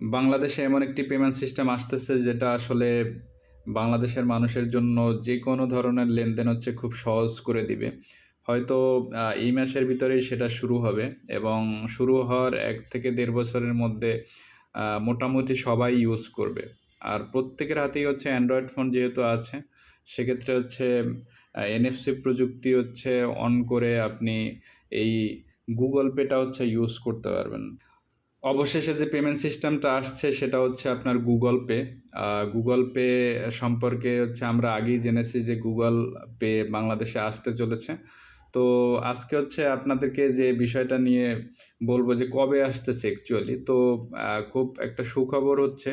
বাংলাদেশে এমন একটি পেমেন্ট সিস্টেম আসতেছে যেটা আসলে বাংলাদেশের মানুষের জন্য যে কোনো ধরনের লেনদেন হচ্ছে খুব সহজ করে দিবে। হয়তো এই মাসের ভিতরেই সেটা শুরু হবে এবং শুরু হওয়ার এক থেকে দেড় বছরের মধ্যে মোটামুটি সবাই ইউজ করবে। আর প্রত্যেকের হাতেই হচ্ছে অ্যান্ড্রয়েড ফোন যেহেতু আছে, সেক্ষেত্রে হচ্ছে এনএফসি প্রযুক্তি হচ্ছে অন করে আপনি এই গুগল পেটা হচ্ছে ইউজ করতে পারবেন। অবশেষে যে পেমেন্ট সিস্টেমটা আসছে সেটা হচ্ছে আপনার গুগল পে গুগল পে সম্পর্কে হচ্ছে আমরা আগেই জেনেছি যে গুগল পে বাংলাদেশে আসতে চলেছে। তো আজকে হচ্ছে আপনাদেরকে যে বিষয়টা নিয়ে বলব যে কবে আসতেছে অ্যাকচুয়ালি তো খুব একটা সুখবর হচ্ছে।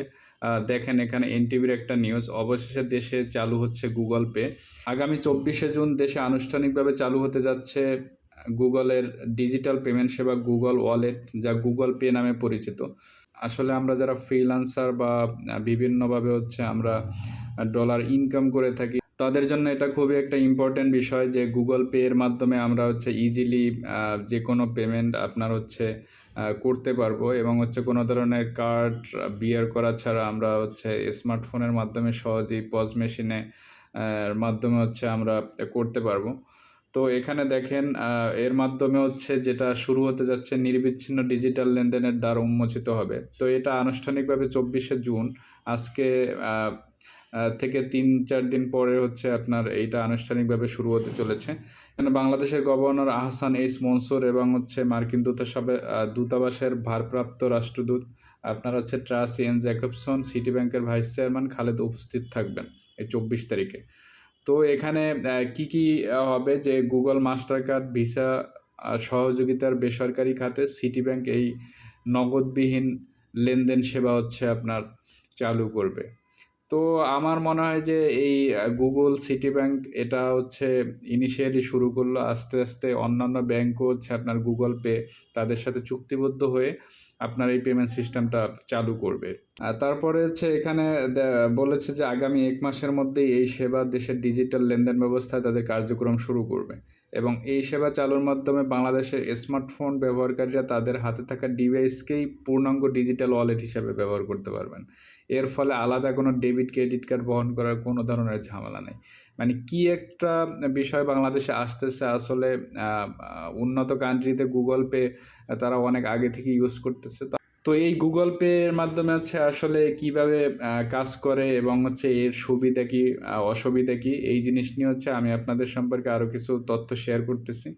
দেখেন এখানে এনটিভির একটা নিউজ অবশেষে দেশে চালু হচ্ছে গুগল পে আগামী চব্বিশে জুন দেশে আনুষ্ঠানিকভাবে চালু হতে যাচ্ছে গুগলের ডিজিটাল পেমেন্ট সেবা গুগল ওয়ালেট, যা গুগল পে নামে পরিচিত। আসলে আমরা যারা ফ্রিল্যান্সার বা বিভিন্নভাবে হচ্ছে আমরা ডলার ইনকাম করে থাকি, তাদের জন্য এটা খুবই একটা ইম্পর্টেন্ট বিষয় যে গুগল পে এর মাধ্যমে আমরা হচ্ছে ইজিলি যে কোনো পেমেন্ট আপনার হচ্ছে করতে পারব এবং হচ্ছে কোনো ধরনের কার্ড বিয়ার করা ছাড়া আমরা হচ্ছে স্মার্টফোনের মাধ্যমে সহজেই পজ মেশিনে মাধ্যমে হচ্ছে আমরা করতে পারব। তো এখানে দেখেন এর মাধ্যমে হচ্ছে যেটা শুরু হতে যাচ্ছে, নির্বিচ্ছিন্ন ডিজিটাল লেনদেনের দ্বার উন্মোচিত হবে। তো এটা আনুষ্ঠানিকভাবে চব্বিশে জুন। আজকে থেকে তিন, চার দিন পরে হচ্ছে আপনার এইটা আনুষ্ঠানিকভাবে শুরু হতে চলেছে। এখানে বাংলাদেশের গভর্নর আহসান এইস মনসুর এবং হচ্ছে মার্কিন দূতাসবে দূতাবাসের ভারপ্রাপ্ত রাষ্ট্রদূত, আপনার হচ্ছে ট্রাস এন জ্যাকবসন, সিটি ব্যাংকের ভাইস চেয়ারম্যান খালেদ উপস্থিত থাকবেন এই চব্বিশ তারিখে। তো এখানে কি কি হবে যে গুগল মাস্টার কার্ড ভিসা সহযোগিতার বেসরকারি খাতে সিটি ব্যাংক এই নগদবিহীন লেনদেন সেবা হচ্ছে আপনার চালু করবে। তো আমার মনে হয় যে এই গুগল সিটি ব্যাংক এটা হচ্ছে ইনিশিয়ালি শুরু করল। আস্তে আস্তে অন্যান্য ব্যাংকও হচ্ছে আপনার গুগল পে তাদের সাথে চুক্তিবদ্ধ হয়ে আপনার এই পেমেন্ট সিস্টেমটা চালু করবে। আর তারপরে হচ্ছে এখানে বলেছে যে আগামী এক মাসের মধ্যেই এই সেবা দেশের ডিজিটাল লেনদেন ব্যবস্থায় তাদের কার্যক্রম শুরু করবে। এবং এই সেবা চালুর মাধ্যমে বাংলাদেশের স্মার্টফোন ব্যবহারকারীরা তাদের হাতে থাকা ডিভাইসকেই পূর্ণাঙ্গ ডিজিটাল ওয়ালেট হিসেবে ব্যবহার করতে পারবেন। এর ফলে আলাদা কোনো ডেবিট ক্রেডিট কার্ড বহন করার কোনো ধরনের ঝামেলা নেই। মানে কি একটা বিষয় বাংলাদেশে আসতেছে, আসলে উন্নত কান্ট্রিতে গুগল পে তারা অনেক আগে থেকে ইউজ করতেছে। তো এই গুগল পে এর মাধ্যমে হচ্ছে আসলে কীভাবে কাজ করে এবং হচ্ছে এর সুবিধা কি অসুবিধা কি, এই জিনিস নিয়ে হচ্ছে আমি আপনাদের সম্পর্কে আরও কিছু তথ্য শেয়ার করতেছি।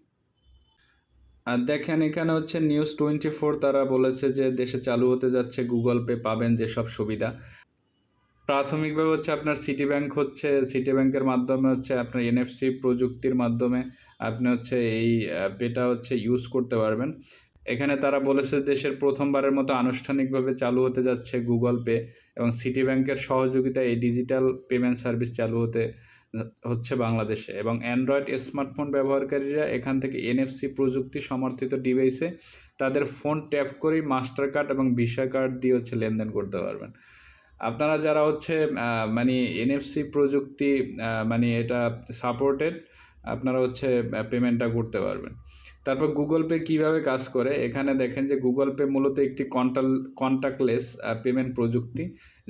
আর দেখেন, এখানে হচ্ছে নিউজ টোয়েন্টি ফোর তারা বলেছে যে দেশে চালু হতে যাচ্ছে গুগল পে পাবেন যেসব সুবিধা। প্রাথমিকভাবে হচ্ছে আপনার সিটি ব্যাংক হচ্ছে সিটি ব্যাংকের মাধ্যমে হচ্ছে আপনার এনএফসি প্রযুক্তির মাধ্যমে আপনি হচ্ছে এই পেটা হচ্ছে ইউজ করতে পারবেন। এখানে তারা বলেছে দেশের প্রথমবারের মতো আনুষ্ঠানিকভাবে চালু হতে যাচ্ছে গুগল পে এবং সিটি ব্যাংকের সহযোগিতায় এই ডিজিটাল পেমেন্ট সার্ভিস চালু হতে হচ্ছে বাংলাদেশে এবং অ্যান্ড্রয়েড স্মার্টফোন ব্যবহারকারীরা এখান থেকে এনএফসি প্রযুক্তি সমর্থিত ডিভাইসে তাদের ফোন ট্যাপ করেই মাস্টার কার্ড এবং ভিসা কার্ড দিয়ে হচ্ছে লেনদেন করতে পারবেন। আপনারা যারা হচ্ছে মানে এনএফসি প্রযুক্তি মানে এটা সাপোর্টেড আপনারা হচ্ছে পেমেন্টটা করতে পারবেন। তারপর গুগল পে কীভাবে কাজ করে? এখানে দেখেন যে গুগল পে মূলত একটি কন্টাল কন্ট্যাক্টলেস পেমেন্ট প্রযুক্তি,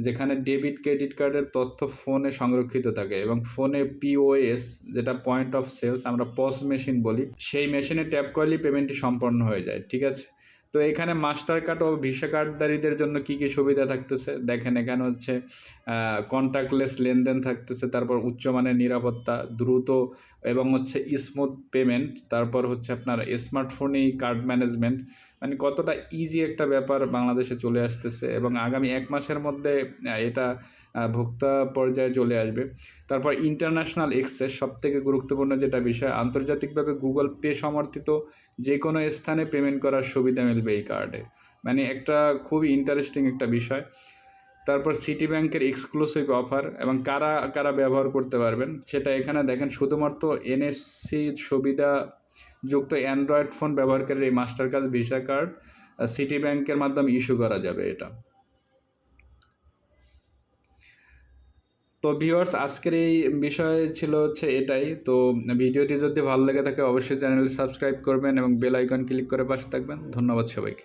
যেখানে ডেবিট ক্রেডিট কার্ডের তথ্য ফোনে সংরক্ষিত থাকে এবং ফোনে পিওএস যেটা পয়েন্ট অফ সেলস আমরা পস মেশিন বলি, সেই মেশিনে ট্যাপ করলেই পেমেন্টটি সম্পন্ন হয়ে যায়, ঠিক আছে? তো এখানে মাস্টার কার্ড ও ভিসা কার্ডধারীদের জন্য কি কি সুবিধা থাকতেছে? দেখেন, এখানে হচ্ছে কন্ট্যাক্টলেস লেনদেন থাকতেছে, তারপর উচ্চমানের নিরাপত্তা, দ্রুত এবং হচ্ছে স্মুথ পেমেন্ট তারপর হচ্ছে আপনার স্মার্টফোনেই কার্ড ম্যানেজমেন্ট মানে কতটা ইজি একটা ব্যাপার বাংলাদেশে চলে আসতেছে এবং আগামী এক মাসের মধ্যে এটা ভোক্তা পর্যায়ে চলে আসবে। তারপর ইন্টারন্যাশনাল এক্সেস সবথেকে গুরুত্বপূর্ণ যেটা বিষয়, আন্তর্জাতিকভাবে গুগল পে সমর্থিত যে কোনো স্থানে পেমেন্ট করার সুবিধা মিলবে এই কার্ডে মানে একটা খুবই ইন্টারেস্টিং একটা বিষয়। তারপর সিটি ব্যাংকের এক্সক্লুসিভ অফার এবং কারা কারা ব্যবহার করতে পারবেন, সেটা এখানে দেখেন, শুধুমাত্র এনএফসি সুবিধা যুক্ত অ্যান্ড্রয়েড ফোন ব্যবহারকারীর এই Mastercard Visa card Citi ব্যাংকের মাধ্যমে ইস্যু করা যাবে এটা। তো ভিউয়ার্স আজকের এই বিষয় ছিল হচ্ছে এটাই। তো ভিডিওটি যদি ভালো লেগে থাকে, অবশ্যই চ্যানেল সাবস্ক্রাইব করবেন এবং বেল আইকন ক্লিক করে পাশে থাকবেন। ধন্যবাদ সবাইকে।